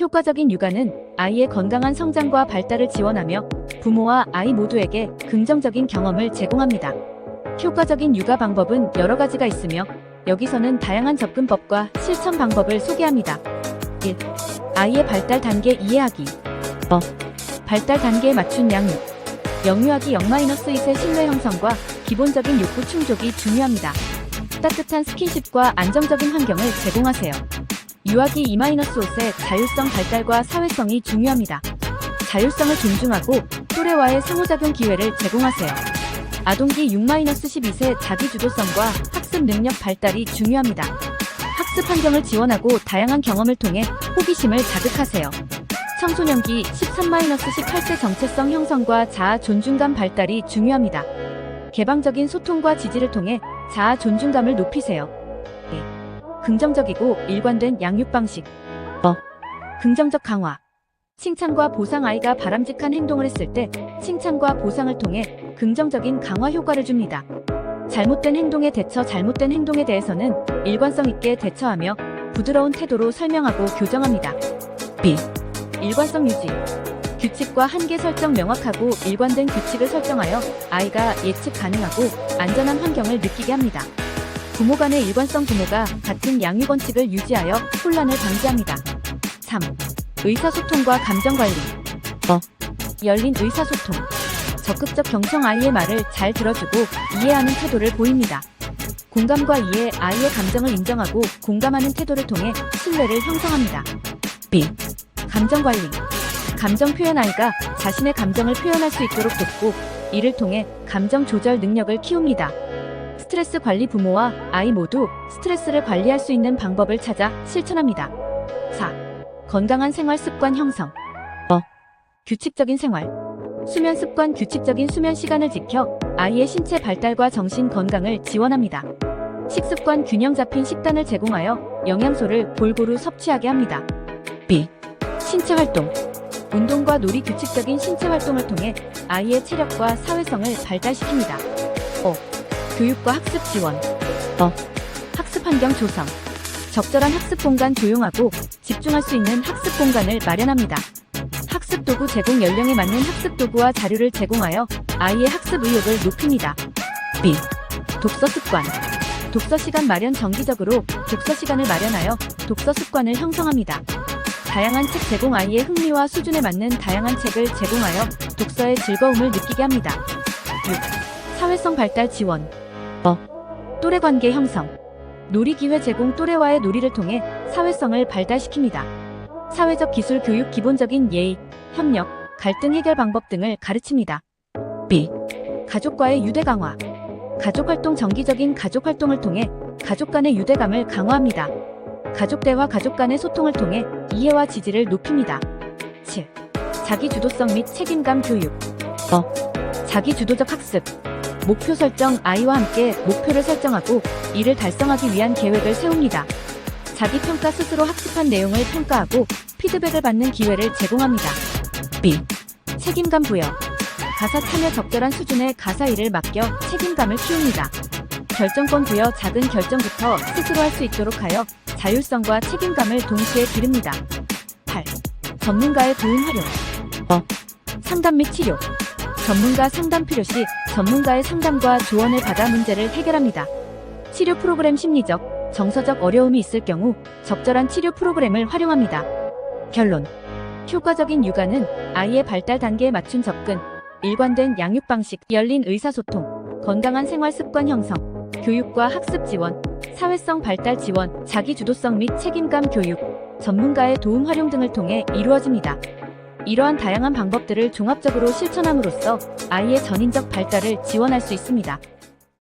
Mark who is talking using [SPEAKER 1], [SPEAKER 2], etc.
[SPEAKER 1] 효과적인 육아는 아이의 건강한 성장과 발달을 지원하며 부모와 아이 모두에게 긍정적인 경험을 제공합니다. 효과적인 육아 방법은 여러 가지가 있으며 여기서는 다양한 접근법과 실천 방법을 소개합니다. 1. 아이의 발달 단계 이해하기. 어. 발달 단계에 맞춘 양육. 영유아기 0-1의 신뢰 형성과 기본적인 욕구 충족이 중요합니다. 따뜻한 스킨십과 안정적인 환경을 제공하세요. 유아기 2-5의 자율성 발달과 사회성이 중요합니다. 자율성을 존중하고 또래와의 상호작용 기회를 제공하세요. 아동기 6-12세 자기주도성과 학습 능력 발달이 중요합니다. 학습 환경을 지원하고 다양한 경험을 통해 호기심을 자극하세요. 청소년기 13-18세 정체성 형성과 자아 존중감 발달이 중요합니다. 개방적인 소통과 지지를 통해 자아 존중감을 높이세요. 네. 긍정적이고 일관된 양육 방식. 어. 긍정적 강화. 칭찬과 보상 아이가 바람직한 행동을 했을 때 칭찬과 보상을 통해 긍정적인 강화 효과를 줍니다. 잘못된 행동에 대처 잘못된 행동에 대해서는 일관성 있게 대처하며 부드러운 태도로 설명하고 교정합니다. B. 일관성 유지. 규칙과 한계 설정 명확하고 일관된 규칙을 설정하여 아이가 예측 가능하고 안전한 환경을 느끼게 합니다. 부모 간의 일관성 부모가 같은 양육 원칙을 유지하여 혼란을 방지합니다. 3. 의사소통과 감정관리. 어. 열린 의사소통. 적극적 경청 아이의 말을 잘 들어주고 이해하는 태도를 보입니다. 공감과 이해 아이의 감정을 인정하고 공감하는 태도를 통해 신뢰를 형성합니다. B. 감정관리. 감정 표현 아이가 자신의 감정을 표현할 수 있도록 돕고 이를 통해 감정 조절 능력을 키웁니다. 스트레스 관리 부모와 아이 모두 스트레스를 관리할 수 있는 방법을 찾아 실천합니다. 4. 건강한 생활 습관 형성. 어. 규칙적인 생활. 수면 습관 규칙적인 수면 시간을 지켜 아이의 신체 발달과 정신 건강을 지원합니다. 식습관 균형 잡힌 식단을 제공하여 영양소를 골고루 섭취하게 합니다. B. 신체 활동. 운동과 놀이 규칙적인 신체 활동을 통해 아이의 체력과 사회성을 발달시킵니다. 5. 교육과 학습 지원. 어. 학습 환경 조성. 적절한 학습 공간 조용하고 집중할 수 있는 학습 공간을 마련합니다. 학습 도구 제공 연령에 맞는 학습 도구와 자료를 제공하여 아이의 학습 의욕을 높입니다. B. 독서 습관. 독서 시간 마련 정기적으로 독서 시간을 마련하여 독서 습관을 형성합니다. 다양한 책 제공 아이의 흥미와 수준에 맞는 다양한 책을 제공하여 독서의 즐거움을 느끼게 합니다. 6. 사회성 발달 지원. 어. 또래 관계 형성. 놀이 기회 제공 또래와의 놀이를 통해 사회성을 발달시킵니다. 사회적 기술 교육 기본적인 예의, 협력, 갈등 해결 방법 등을 가르칩니다. B. 가족과의 유대 강화. 가족 활동 정기적인 가족 활동을 통해 가족 간의 유대감을 강화합니다. 가족 대화 가족 간의 소통을 통해 이해와 지지를 높입니다. 7. 자기 주도성 및 책임감 교육. 어. 자기 주도적 학습. 목표 설정 아이와 함께 목표를 설정하고 이를 달성하기 위한 계획을 세웁니다. 자기 평가 스스로 학습한 내용을 평가하고 피드백을 받는 기회를 제공합니다. B. 책임감 부여. 가사 참여 적절한 수준의 가사 일을 맡겨 책임감을 키웁니다. 결정권 부여 작은 결정부터 스스로 할 수 있도록 하여 자율성과 책임감을 동시에 기릅니다. 8. 전문가의 도움 활용. 어. 상담 및 치료. 전문가 상담 필요 시 전문가의 상담과 조언을 받아 문제를 해결합니다. 치료 프로그램 심리적, 정서적 어려움이 있을 경우 적절한 치료 프로그램을 활용합니다. 결론. 효과적인 육아는 아이의 발달 단계에 맞춘 접근, 일관된 양육 방식, 열린 의사소통, 건강한 생활 습관 형성, 교육과 학습 지원, 사회성 발달 지원, 자기 주도성 및 책임감 교육, 전문가의 도움 활용 등을 통해 이루어집니다. 이러한 다양한 방법들을 종합적으로 실천함으로써 아이의 전인적 발달을 지원할 수 있습니다.